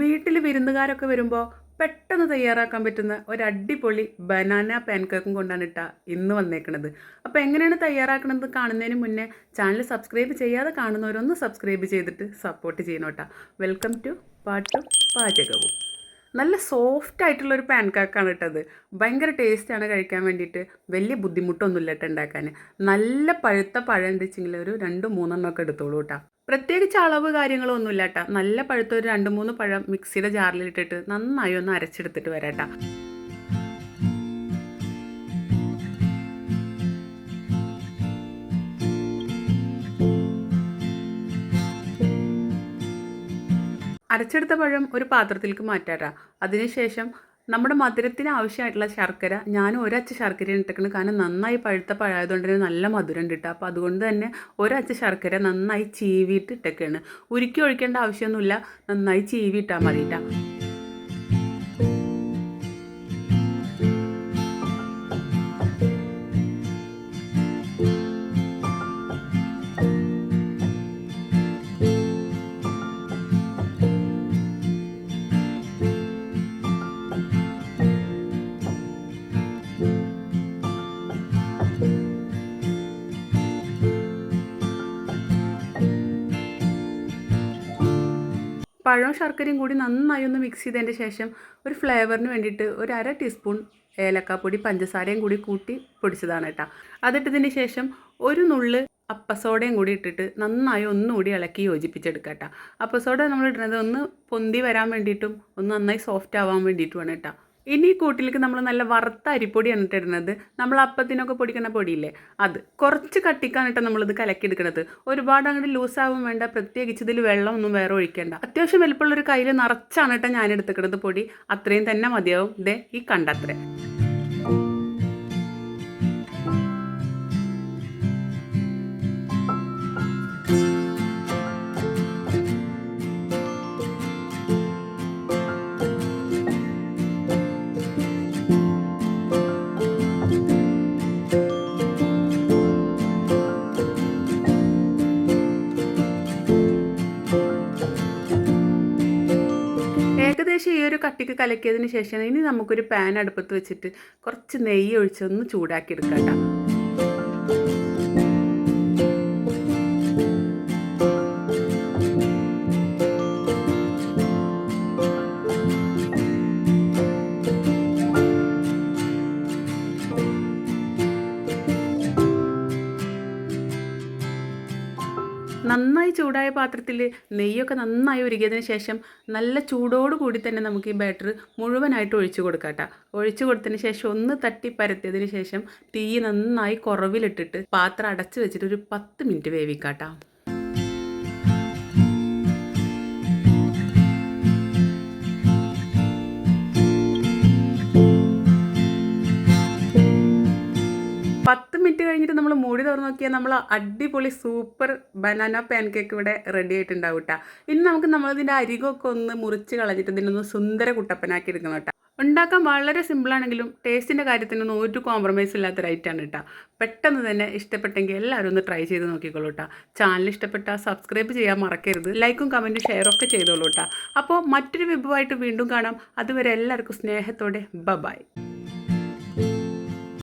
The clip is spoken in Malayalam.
വീട്ടിൽ വിരുന്നുകാരൊക്കെ വരുമ്പോൾ പെട്ടെന്ന് തയ്യാറാക്കാൻ പറ്റുന്ന ഒരു അടിപൊളി ബനാന പാൻകേക്കും കൊണ്ടാണ് ഇട്ട ഇന്ന് വന്നേക്കണത്. അപ്പോൾ എങ്ങനെയാണ് തയ്യാറാക്കണത് കാണുന്നതിന് മുന്നേ ചാനൽ സബ്സ്ക്രൈബ് ചെയ്യാതെ കാണുന്നവരൊന്ന് സബ്സ്ക്രൈബ് ചെയ്തിട്ട് സപ്പോർട്ട് ചെയ്യണോട്ടാ വെൽക്കം ടു പാട്ടും പാചകവും. നല്ല സോഫ്റ്റ് ആയിട്ടുള്ള ഒരു പാൻ കേക്കാണ് ഇട്ടത് ഭയങ്കര ടേസ്റ്റാണ് കഴിക്കാൻ വേണ്ടിയിട്ട്. വലിയ ബുദ്ധിമുട്ടൊന്നുമില്ല കേട്ടോ ഉണ്ടാക്കാൻ. നല്ല പഴുത്ത പഴം ഉണ്ടെച്ചെങ്കിൽ ഒരു രണ്ട് മൂന്നെണ്ണമൊക്കെ എടുത്തോളൂ കേട്ടോ പ്രത്യേകിച്ച് അളവ് കാര്യങ്ങളൊന്നുമില്ല കേട്ടോ നല്ല പഴുത്ത ഒരു രണ്ട് മൂന്ന് പഴം മിക്സിയുടെ ജാറിലിട്ടിട്ട് നന്നായി ഒന്ന് അരച്ചെടുത്തിട്ട് വരാട്ടാ. അരച്ചെടുത്ത പഴം ഒരു പാത്രത്തിലേക്ക് മാറ്റാറാ അതിനുശേഷം നമ്മുടെ മധുരത്തിന് ആവശ്യമായിട്ടുള്ള ശർക്കര ഞാൻ ഒരച്ച ശർക്കര ഇട്ടേക്കുന്നത് കാരണം നന്നായി പഴുത്ത പഴയതുകൊണ്ട് തന്നെ നല്ല മധുരം ഉണ്ട് അപ്പോൾ അതുകൊണ്ട് തന്നെ ഒരച്ച ശർക്കര നന്നായി ചീവിയിട്ട് ഇട്ടൊക്കെയാണ് ഉരുക്കി ഒഴിക്കേണ്ട ആവശ്യമൊന്നുമില്ല. നന്നായി ചീവി ഇട്ടാൽ പഴവും ശർക്കരയും കൂടി നന്നായി ഒന്ന് മിക്സ് ചെയ്തതിന്റെ ശേഷം ഒരു ഫ്ലേവറിന് വേണ്ടിയിട്ട് ഒരു അര ടീസ്പൂൺ ഏലക്കാപ്പൊടി പഞ്ചസാരയും കൂടി കൂട്ടി പൊടിച്ചതാണ് കേട്ടോ. അതിട്ടതിന് ശേഷം ഒരു നുള്ള് അപ്പസോഡയും കൂടി ഇട്ടിട്ട് നന്നായി ഒന്നുകൂടി ഇളക്കി യോജിപ്പിച്ചെടുക്കുക കേട്ടോ. അപ്പസോഡ നമ്മൾ ഇടുന്നത് ഒന്ന് പൊന്തി വരാൻ വേണ്ടിയിട്ടും ഒന്ന് നന്നായി സോഫ്റ്റ് ആവാൻ വേണ്ടിയിട്ടുമാണ് കേട്ടോ. ഇനി കൂട്ടിലേക്ക് നമ്മൾ നല്ല വറുത്ത അരിപ്പൊടിയാണ് എന്നിട്ടിടുന്നത് നമ്മൾ അപ്പത്തിനൊക്കെ പൊടിക്കുന്ന പൊടിയില്ലേ? അത്. കുറച്ച് കട്ടിക്കാണ് കേട്ടോ നമ്മളിത് കലക്കിയെടുക്കുന്നത് ഒരുപാട് അങ്ങോട്ട് ലൂസാവും വേണ്ട പ്രത്യേകിച്ച് ഇതിൽ വെള്ളമൊന്നും വേറെ ഒഴിക്കേണ്ട. അത്യാവശ്യം വലിപ്പമുള്ളൊരു കയ്യിൽ നിറച്ചാണ് കേട്ടോ ഞാൻ എടുത്തിക്കുന്നത് പൊടി. അത്രയും തന്നെ മതിയാവും. ദേ ഈ കണ്ടത്രേ. കട്ടിക്ക് കലക്കിയതിന് ശേഷം ഇനി നമുക്കൊരു പാൻ അടുപ്പത്ത് വെച്ചിട്ട് കുറച്ച് നെയ്യ് ഒഴിച്ചൊന്ന് ചൂടാക്കി എടുക്കാം കേട്ടോ. നന്നായി ചൂടായ പാത്രത്തിൽ നെയ്യൊക്കെ നന്നായി ഉരുകിയതിന് ശേഷം നല്ല ചൂടോട് കൂടി തന്നെ നമുക്ക് ഈ ബാറ്റർ മുഴുവനായിട്ട് ഒഴിച്ചു കൊടുക്കാം കേട്ടോ ഒഴിച്ചു കൊടുത്തതിന് ശേഷം ഒന്ന് തട്ടി പരത്തിയതിന് ശേഷം തീ നന്നായി കുറവിലിട്ടിട്ട് പാത്രം അടച്ചു വെച്ചിട്ട് ഒരു പത്ത് മിനിറ്റ് വേവിക്കാട്ടോ. പത്ത് മിനിറ്റ് കഴിഞ്ഞിട്ട് നമ്മൾ മൂടി തുറന്ന് നോക്കിയാൽ നമ്മൾ അടിപൊളി സൂപ്പർ ബനാന പാൻ കേക്ക് ഇവിടെ റെഡി ആയിട്ടുണ്ടാവും കേട്ടോ ഇനി നമുക്ക് നമ്മളിതിന്റെ അരികൊക്കെ ഒന്ന് മുറിച്ച് കളഞ്ഞിട്ട് ഇതിനൊന്ന് സുന്ദര കുട്ടപ്പനാക്കി എടുക്കണം കേട്ടോ ഉണ്ടാക്കാൻ വളരെ സിമ്പിളാണെങ്കിലും ടേസ്റ്റിന്റെ കാര്യത്തിനൊന്നും ഒരു കോംപ്രമൈസ് ഇല്ലാത്ത റൈറ്റാണ് കേട്ടോ പെട്ടെന്ന് തന്നെ ഇഷ്ടപ്പെട്ടെങ്കിൽ എല്ലാവരും ഒന്ന് ട്രൈ ചെയ്ത് നോക്കിക്കോളൂ കേട്ടോ ചാനൽ ഇഷ്ടപ്പെട്ടാൽ സബ്സ്ക്രൈബ് ചെയ്യാൻ മറക്കരുത്. ലൈക്കും കമന്റും ഷെയറൊക്കെ ചെയ്തോളൂ കേട്ടോ അപ്പോൾ മറ്റൊരു വിഭവമായിട്ട് വീണ്ടും കാണാം. അതുവരെ എല്ലാവർക്കും സ്നേഹത്തോടെ ബബായ്